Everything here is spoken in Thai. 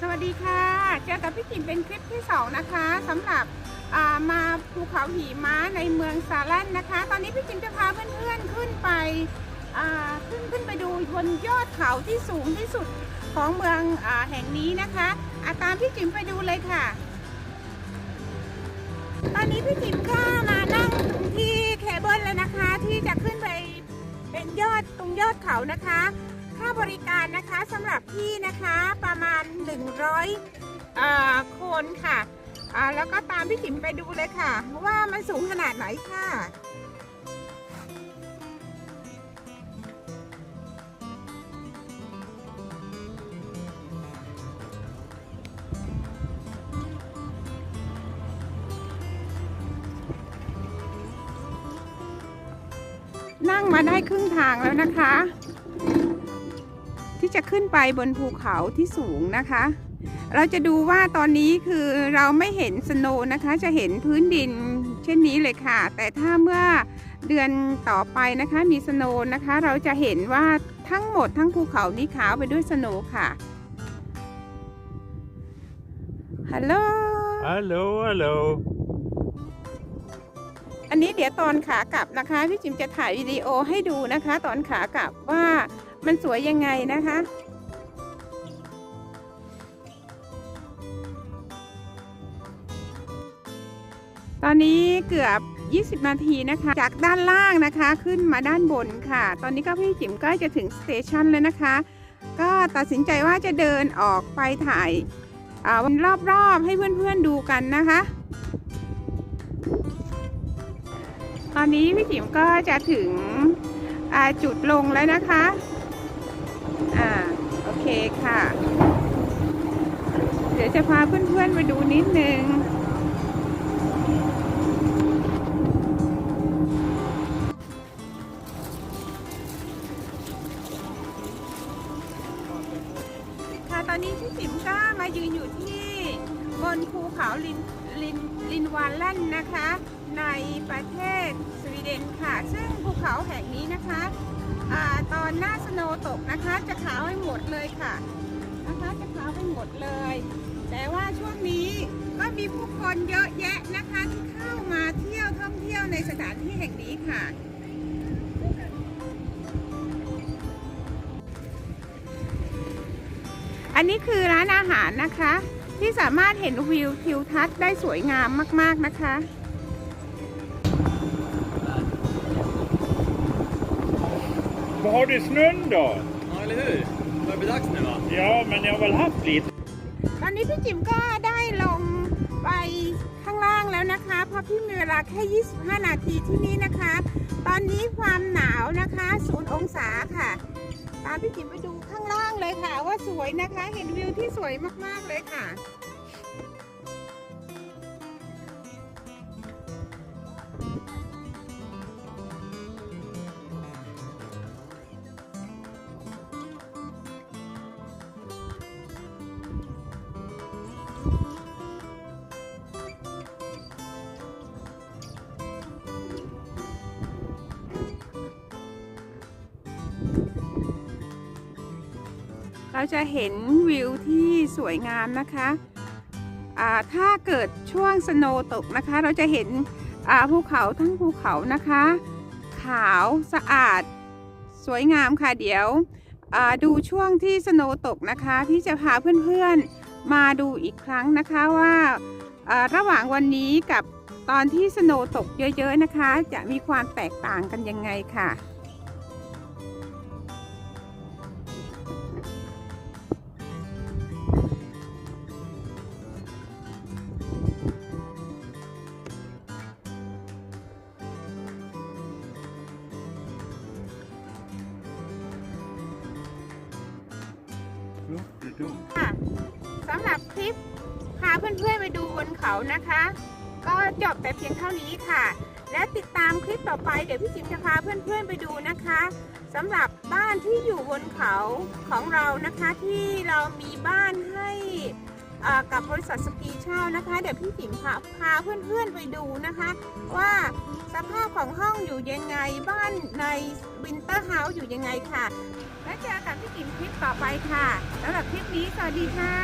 สวัสดีค่ะ เจอกับพี่จิ๋มเป็นคลิปที่สองนะคะสำหรับามาภูเขาหิมะในเมืองซาลันนะคะ ตอนนี้พี่จิ๋มจะพาเพื่อนๆขึ้นไปขึ้นขึ้นไปดูบนยอดเขาที่สูงที่สุดของเมืองอแห่งนี้นะคะอาตามพี่จิ๋มไปดูเลยค่ะ ตอนนี้พี่จิ๋มก็มานั่งที่เคเบิลแล้วนะคะ ที่จะขึ้นไปเป็นยอดตรงยอดเขานะคะาบริการนะคะสำหรับพี่นะคะประมาณ 100เอ่อคนค่ะแล้วก็ตามพี่จิ๋มไปดูเลยค่ะ ว่ามันสูงขนาดไหนค่ะนั่งมาได้ครึ่งทางแล้วนะคะ ที่จะขึ้นไปบนภูเขาที่สูงนะคะ เราจะดูว่าตอนนี้คือเราไม่เห็นสโนว์นะคะ จะเห็นพื้นดินเช่นนี้เลยค่ะ แต่ถ้าเมื่อเดือนต่อไปนะคะมีสโนว์นะคะ เราจะเห็นว่าทั้งหมดทั้งภูเขานี้ขาวไปด้วยสโนว์ค่ะฮัลโหล Hallå, hallå. อันนี้เดี๋ยวตอนขากลับนะคะ พี่จิมจะถ่ายวิดีโอให้ดูนะคะ ตอนขากลับว่า มันสวยยังไงนะคะ ตอนนี้เกือบ 20 นาทีนะคะ จากด้านล่างนะคะขึ้นมาด้านบนค่ะ ตอนนี้ก็พี่จิ๋มใกล้จะถึงสเตชันแล้วนะคะ ก็ตัดสินใจว่าจะเดินออกไปถ่ายอ่ารอบๆให้เพื่อนๆดูกันนะคะ ตอนนี้พี่จิ๋มก็จะถึงอ่าจุดลงแล้วนะคะ อ่า โอเคค่ะ เดี๋ยวจะพาเพื่อนๆไปดูนิดนึง ค่ะตอนนี้พี่จิ๋มก็มายืนอยู่ที่บนภูเขาลินลินลินวาลแลนด์นะคะ ในประเทศสวีเดนค่ะ ซึ่งภูเขาแห่งนี้นะคะ อาตอนหน้าสโนว์ตกนะคะ จะขาวให้หมดเลยค่ะนะคะจะขาวให้หมดเลย แต่ว่าช่วงนี้ก็มีผู้คนเยอะแยะนะคะที่เข้ามาเที่ยวท่องเที่ยวในสถานที่แห่งนี้ค่ะอันนี้คือร้านอาหารนะคะ ที่สามารถเห็นวิวทิวทัศน์ได้สวยงามมาก ๆ นะคะ Var har du snön då? Ja, eller hur? Det börjar bli dags nu va? Ja, men jag har väl haft lite. ตอนนี้พี่จิ๋มก็ได้ลงไปข้างล่างแล้วนะคะ เพราะพี่มีเวลาแค่ 25 นาทีที่นี่นะคะ ตอนนี้ความหนาวนะคะ0องศาค่ะ ตามพี่จิ๋มไปดูข้างล่างเลยค่ะ ว่าสวยนะคะ เห็นวิวที่สวยมากๆเลยค่ะ เราจะเห็นวิวที่สวยงามนะคะถ้าเกิดช่วงสโนตกนะคะ เราจะเห็นภูเขาทั้งภูเขานะคะ ขาวสะอาด สวยงามค่ะเดี๋ยวดูช่วงที่สโนตกนะคะพี่จะพาเพื่อนๆ มาดูอีกครั้งนะคะว่าอ่าระหว่างวันนี้กับตอนที่สโนว์ตกเยอะๆนะคะ จะมีความแตกต่างกันยังไงค่ะ Låter dumt. ค่ะ สำหรับคลิปพาเพื่อนๆไปดูบนเขานะคะ ก็จบแต่เพียงเท่านี้ค่ะ และติดตามคลิปต่อไปเดี๋ยวพี่จิมจะพาเพื่อนๆไปดูนะคะสำหรับบ้านที่อยู่บนเขาของเรานะคะที่เรามีบ้านให้อ่ากับบริษัทสกีเช่านะคะ เดี๋ยวพี่จิ๋มพาพาเพื่อนๆไปดูนะคะ ว่าสภาพของห้องอยู่ยังไงบ้านในวินเตอร์ อยู่ยังไงค่ะ แล้วเจอกับพี่กิ่งคลิปต่อไปค่ะสำหรับคลิปนี้สวัสดีค่ะ